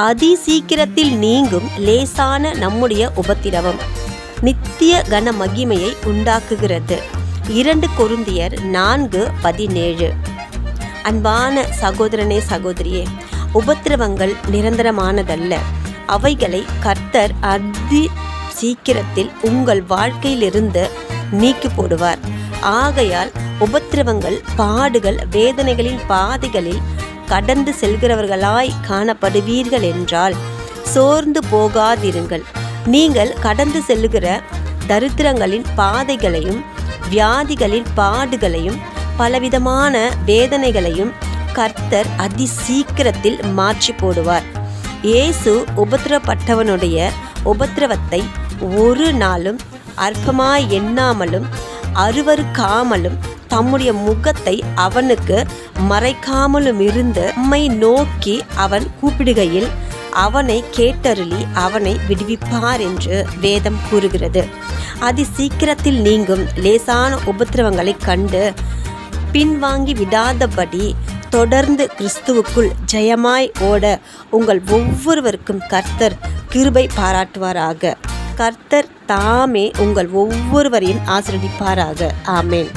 அதி சீக்கிரத்தில் நீங்கும் லேசான நம்முடைய உபத்திரவம் நித்திய கன மகிமையை உண்டாக்குகிறது. இரண்டு கொருந்தியர் நான்கு பதினேழு. அன்பான சகோதரனே சகோதரியே உபத்திரவங்கள் நிரந்தரமானதல்ல. அவைகளை கர்த்தர் அதி சீக்கிரத்தில் உங்கள் வாழ்க்கையிலிருந்து நீக்கி போடுவார். ஆகையால் உபத்திரவங்கள் பாடுகள் வேதனைகளின் பாதைகளில் கடந்து செல்கிறவர்களாய் காணப்படுவீர்கள் என்றால் சோர்ந்து போகாதிருங்கள். நீங்கள் கடந்து செல்லுகிற தரித்திரங்களின் பாதைகளையும் வியாதிகளின் பாடுகளையும் பலவிதமான வேதனைகளையும் கர்த்தர் அதி சீக்கிரத்தில் மாற்றி போடுவார் இயேசு உபத்திரப்பட்டவனுடைய உபத்திரவத்தை ஒரு நாளும் அற்பமாய் எண்ணாமலும் அருவருக்காமலும் தம்முடைய முகத்தை அவனுக்கு மறைக்காமலும் இருந்து நம்மை நோக்கி அவன் கூப்பிடுகையில் அவனை கேட்டருளி அவனை விடுவிப்பார் என்று வேதம் கூறுகிறது. அதி சீக்கிரத்தில் நீங்கும் லேசான உபத்திரவங்களை கண்டு பின்வாங்கி விடாதபடி தொடர்ந்து கிறிஸ்துவுக்குள் ஜெயமாய் ஓட உங்கள் ஒவ்வொருவருக்கும் கர்த்தர் கிருபை பாராட்டுவாராக. கர்த்தர் தாமே உங்கள் ஒவ்வொருவரையும் ஆசிரதிப்பாராக ஆமேன்.